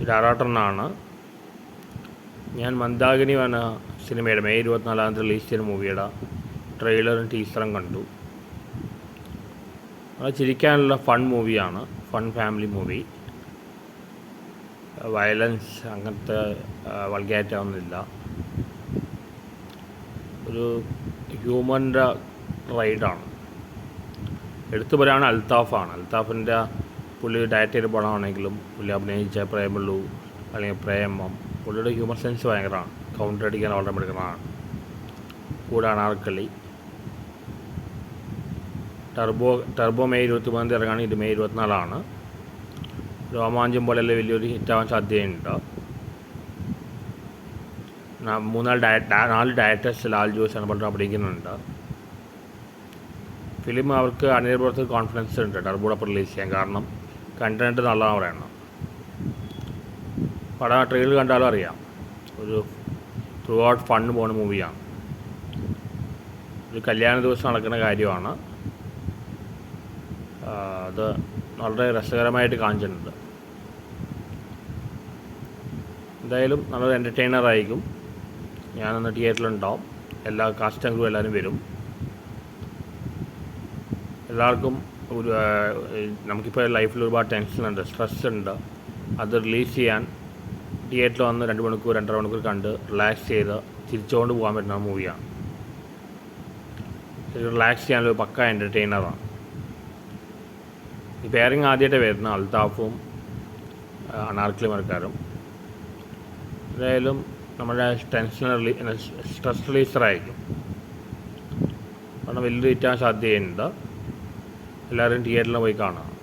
ഇത് ഞാൻ മന്ദാകിനി എന്ന സിനിമയുടെ മെയ് ഇരുപത്തിനാലാം തീയതി റിലീസ് ചെയ്ത മൂവിയുടെ ട്രെയിലറും ടീസറും കണ്ടു. അത് ചിരിക്കാനുള്ള ഫൺ മൂവിയാണ് ഫൺ ഫാമിലി മൂവി വയലൻസ് അങ്ങനത്തെ ഒന്നുമില്ല ഒരു ഹ്യൂമന്റെ റൈഡാണ് എടുത്തു പറയുകയാണ് അൽത്താഫാണ്. അൽത്താഫിന്റെ പുള്ളി ഡയറ്റ് ചെയ്ത പടമാണെങ്കിലും പുള്ളി അഭിനയിച്ച പ്രേമുള്ളൂ അല്ലെങ്കിൽ പ്രേമം പുള്ളിയുടെ ഹ്യൂമർ സെൻസ് ഭയങ്കരമാണ്. കൗണ്ടർ അടിക്കാൻ വളരെ മിടുക്കണമാണ് കൂടെ അനാർക്കലി ടർബോ ടർബോ മെയ് ഇരുപത്തി മൂന്നാം തീയതി ഇറങ്ങുകയാണ് ഇത് മെയ് ഇരുപത്തിനാലാണ്. രോമാഞ്ചം പോലെയുള്ള വലിയൊരു ഹിറ്റാവാൻ സാധ്യതയുണ്ട്. മൂന്നാൽ ഡയറ്റ് ഡയ- നാല് ഡയറ്റേഴ്സ് ലാൽ ജോസ് ആണ് പറഞ്ഞിട്ട് അഭിനയിക്കുന്നുണ്ട്. ഫിലിം അവർക്ക് അണിയർപുറത്ത് കോൺഫിഡൻസ് ഉണ്ട്. ടർബോടൊപ്പം റിലീസ് ചെയ്യാൻ കാരണം കണ്ടന്റ് നല്ലതാണ് പറയണം. പടം ട്രെയിലർ കണ്ടാലും അറിയാം. ഒരു ത്രൂ ഔട്ട് ഫണ്ട് പോകുന്ന മൂവിയാണ് ഒരു കല്യാണ ദിവസം നടക്കുന്ന കാര്യമാണ്. അത് വളരെ രസകരമായിട്ട് കാണിച്ചിട്ടുണ്ട്. എന്തായാലും നല്ലൊരു എന്റർടൈനർ ആയിരിക്കും. ഞാനന്ന് തിയേറ്ററിലുണ്ടാവും എല്ലാ കാസ്റ്റ് ആൻഡ് എല്ലാവരും വരും. എല്ലാവർക്കും ഒരു നമുക്കിപ്പോൾ ലൈഫിൽ ഒരുപാട് ടെൻഷനുണ്ട് സ്ട്രെസ് ഉണ്ട്. അത് റിലീസ് ചെയ്യാൻ തിയേറ്ററിൽ വന്ന് രണ്ട് മണിക്കൂർ രണ്ടര മണിക്കൂർ കണ്ട് റിലാക്സ് ചെയ്ത് തിരിച്ചുകൊണ്ട് പോകാൻ പറ്റുന്ന മൂവിയാണ് റിലാക്സ് ചെയ്യാനൊരു പക്ക എന്റർടൈനറാണ് ഈ പേരിങ് ആദ്യമായിട്ട് വരുന്ന അൽതാഫും അനാർക്കിളിമർക്കാരും എന്തായാലും നമ്മുടെ ടെൻഷൻ റിലീ സ്ട്രെസ് റിലീസറായിരിക്കും കാരണം വലിയ ഹിറ്റാൻ സാധ്യതയുണ്ട്. എല്ലാവരും തിയേറ്ററിൽ പോയി കാണാം